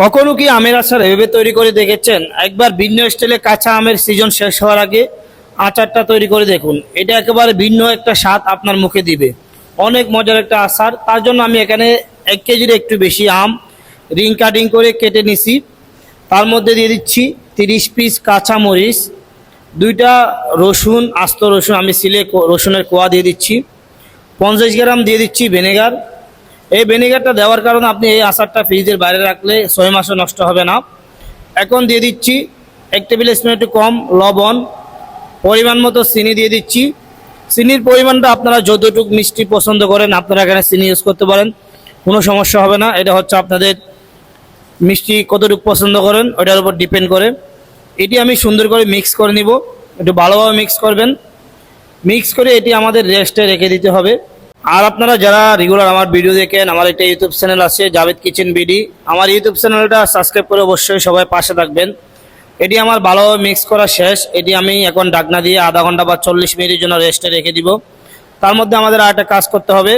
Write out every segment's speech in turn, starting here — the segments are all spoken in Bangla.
কখনো কি আমের আচার এভাবে তৈরি করে দেখেছেন? একবার ভিন্ন স্টাইলে কাঁচা আমের সিজন শেষ হওয়ার আগে আচারটা তৈরি করে দেখুন। এটা একেবারে ভিন্ন একটা স্বাদ আপনার মুখে দিবে। অনেক মজার একটা আচার। তার জন্য আমি এখানে এক কেজির একটু বেশি আম রিং কাটিং করে কেটে নিছি। তার মধ্যে দিয়ে দিচ্ছি তিরিশ পিস কাঁচা মরিচ, দুইটা রসুন, আস্ত রসুন, আমি সিলে রসুনের কোয়া দিয়ে দিচ্ছি। পঞ্চাশ গ্রাম দিয়ে দিচ্ছি ভিনেগার এই ভিনেগারটা দেওয়ার কারণে আপনি এই আচারটা ফ্রিজের বাইরে রাখলে ছয় মাসও নষ্ট হবে না। এখন দিয়ে দিচ্ছি এক টেবিল স্পুন একটু কম লবণ, পরিমাণ মতো চিনি দিয়ে দিচ্ছি। চিনির পরিমাণটা আপনারা যতটুক মিষ্টি পছন্দ করেন, আপনারা এখানে চিনি ইউজ করতে পারেন। কোনো সমস্যা হবে না, এটা হচ্ছে আপনাদের মিষ্টি কতটুকু পছন্দ করেন ওটার উপর ডিপেন্ড করে। এটি আমি সুন্দর করে মিক্স করে নিব, একটু ভালোভাবে মিক্স করবেন। মিক্স করে এটি আমাদের রেস্টে রেখে দিতে হবে। আর আপনারা যারা রেগুলার আমার ভিডিও দেখেন, আমার একটা ইউটিউব চ্যানেল আছে জাভেদ কিচেন বিডি আমার ইউটিউব চ্যানেলটা সাবস্ক্রাইব করে অবশ্যই সবাই পাশে থাকবেন। এটি আমার ভালোভাবে মিক্স করা শেষ। এটি আমি এখন ডাকনা দিয়ে আধা ঘণ্টা বা চল্লিশ মিনিটের জন্য রেস্টে রেখে দিব। তার মধ্যে আমাদের আর একটা কাজ করতে হবে।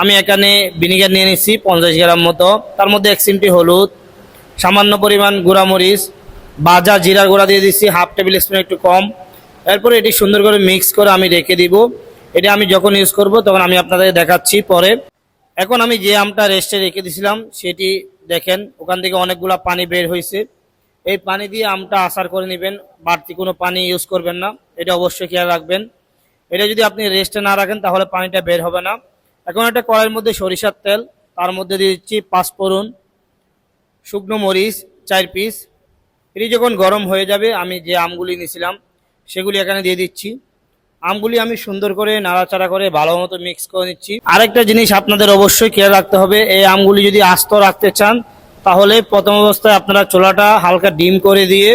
আমি এখানে ভিনিগার নিয়ে নিচ্ছি পঞ্চাশ গ্রাম মতো। তার মধ্যে এক চিমটি হলুদ, সামান্য পরিমাণ গুঁড়ামরিচ, বাজা জিরার গুঁড়া দিয়ে দিচ্ছি হাফ টেবিল স্পুন একটু কম। এরপরে এটি সুন্দর করে মিক্স করে আমি রেখে দিব। এটা আমি যখন ইউজ করব, তখন আমি আপনাদের দেখাচ্ছি পরে। এখন আমি যে আমটা রেস্টে রেখে দিয়েছিলাম সেটি দেখেন, ওখান থেকে অনেকগুলা পানি বের হয়েছে এই পানি দিয়ে আমটা আসার করে নেবেন, বাড়তি কোনো পানি ইউজ করবেন না, এটা অবশ্যই খেয়াল রাখবেন। এটা যদি আপনি রেস্টে না রাখেন, তাহলে পানিটা বের হবে না। এখন একটা কড়াইয়ের মধ্যে সরিষার তেল, তার মধ্যে দিয়ে দিচ্ছি পাঁচফোড়ন, শুকনো মরিচ, চার পিস এটি যখন গরম হয়ে যাবে, আমি যে আমগুলি নিয়েছিলাম, সেগুলি এখানে দিয়ে দিচ্ছি। আমগুলি আমি সুন্দর করে নাড়াচাড়া করে ভালো মতো মিক্স করে নিচ্ছি। আরেকটা জিনিস আপনাদের অবশ্যই খেয়াল রাখতে হবে, এই আমগুলি যদি আস্ত রাখতে চান, তাহলে প্রথম অবস্থায় আপনারা চোলাটা হালকা ডিম করে দিয়ে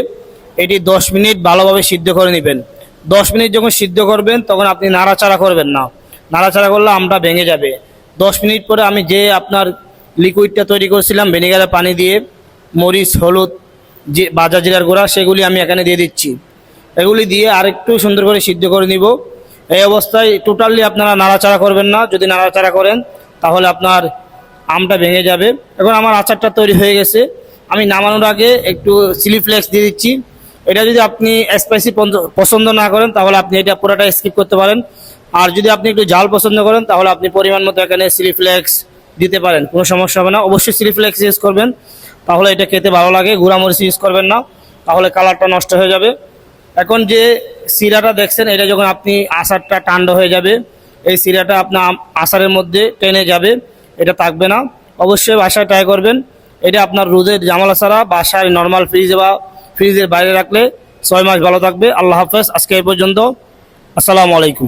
এটি দশ মিনিট ভালোভাবে সিদ্ধ করে নেবেন। দশ মিনিট যখন সিদ্ধ করবেন, তখন আপনি নাড়াচাড়া করবেন না। নাড়াচাড়া করলে আমটা ভেঙে যাবে। দশ মিনিট পরে আমি যে আপনার লিকুইডটা তৈরি করেছিলাম ভিনেগারের পানি দিয়ে, মরিচ, হলুদ, যে বাজা জিরার গুঁড়া, সেগুলি আমি এখানে দিয়ে দিচ্ছি। এগুলি দিয়ে আরেকটু সুন্দর করে সিদ্ধ করে নিব। এই অবস্থায় টোটালি আপনারা নাড়াচাড়া করবেন না। যদি নাড়াচাড়া করেন, তাহলে আপনার আমটা ভেঙে যাবে। এখন আমার আচারটা তৈরি হয়ে গেছে। আমি নামানোর আগে একটু চিলি ফ্লেক্স দিয়ে দিচ্ছি। এটা যদি আপনি স্পাইসি পছন্দ না করেন, তাহলে আপনি এটা পুরোটা স্কিপ করতে পারেন। আর যদি আপনি একটু জাল পছন্দ করেন, তাহলে আপনি পরিমাণ মতো এখানে চিলি ফ্লেক্স দিতে পারেন। কোনো সমস্যা হবে না। অবশ্যই চিলি ফ্লেক্স ইউজ করবেন। তাহলে এটা খেতে ভালো লাগে। গুঁড়ামরিচ ইউজ করবেন না। তাহলে কালারটা নষ্ট হয়ে যাবে। এখন যে শিরাটা দেখছেন, এটা যখন আপনি আচারটা টান্ড হয়ে যাবে, এই শিরাটা আপনার আষাঢ়ের মধ্যে টেনে যাবে, এটা থাকবে না। অবশ্যই বাসায় ট্রাই করবেন। এটা আপনার রোদের জামালা ছাড়া বাসায় নর্মাল ফ্রিজে বা ফ্রিজের বাইরে রাখলে ছয় মাস ভালো থাকবে। আল্লাহ হাফেজ। আজকে এই পর্যন্ত। আসসালামু আলাইকুম।